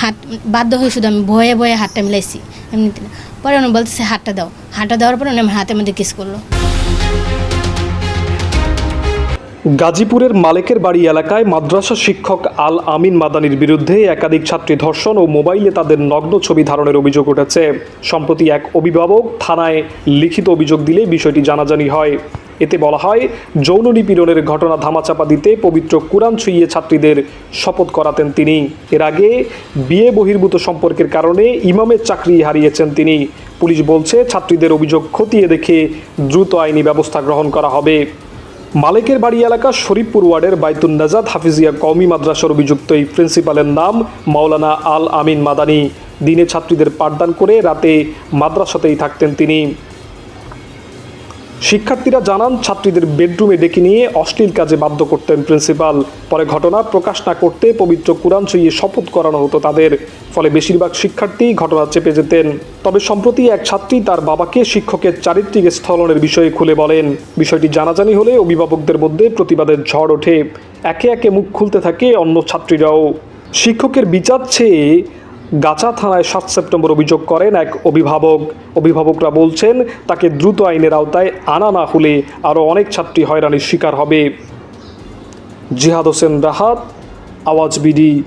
হাত বাধ্য হয়ে শুধু আমি ভয়ে ভয়ে হাতটা মিলাইছি। এমনিতে। পরে উনি বলতেছে হাতটা দাও। হাতটা দেওয়ার পরে উনি আমার হাতের মধ্যে কিস করল। গাজীপুরের মালেকের বাড়ি এলাকায় মাদ্রাসা শিক্ষক আল আমিন মাদানির বিরুদ্ধে একাধিক ছাত্রী ধর্ষণ ও মোবাইলে তাদের নগ্ন ছবি ধারণের অভিযোগ উঠেছে। সম্প্রতি এক অভিভাবক থানায় লিখিত অভিযোগ দিলে বিষয়টি জানাজানি হয়। এতে বলা হয়, যৌন নিপীড়নের ঘটনা ধামাচাপা দিতে পবিত্র কোরআন ছুঁইয়ে ছাত্রীদের শপথ করাতেন তিনি। এর আগে বিয়ে বহির্ভূত সম্পর্কের কারণে ইমামের চাকরি হারিয়েছেন তিনি। পুলিশ বলছে, ছাত্রীদের অভিযোগ খতিয়ে দেখে দ্রুত আইনি ব্যবস্থা গ্রহণ করা হবে। মালিকের বাড়ি এলাকা শরীফপুর ওয়ার্ডের বাইতুন নাজাদ হাফিজিয়া কওমি মাদ্রাসার অভিযুক্ত এই প্রিন্সিপালের নাম মাওলানা আল আমিন মাদানি। দিনে ছাত্রীদের পাঠদান করে রাতে মাদ্রাসাতেই থাকতেন তিনি। শিক্ষার্থীরা জানান, ছাত্রীদের বেডরুমে ডেকে নিয়ে অশ্লীল কাজে বাধ্য করতেন প্রিন্সিপাল। পরে ঘটনা প্রকাশ না করতে পবিত্র কোরআন ছুঁয়ে শপথ করানো হতো তাদের। ফলে বেশিরভাগ শিক্ষার্থী ঘটনা চেপে যেতেন। তবে সম্প্রতি এক ছাত্রী তার বাবাকে শিক্ষকের চারিত্রিক স্থলনের বিষয়ে খুলে বলেন। বিষয়টি জানাজানি হলে অভিভাবকদের মধ্যে প্রতিবাদের ঝড় ওঠে। একে একে মুখ খুলতে থাকে অন্য ছাত্রীরাও। শিক্ষকের বিচার চেয়ে গাচা থানায় সাত সেপ্টেম্বর অভিযোগ করেন এক অভিভাবক। অভিভাবকরা বলছেন, তাকে দ্রুত আইনের আওতায় আনা না হলে আরও অনেক ছাত্রী হয়রানির শিকার হবে। জিহাদ হোসেন রাহাত, আওয়াজ বিডি।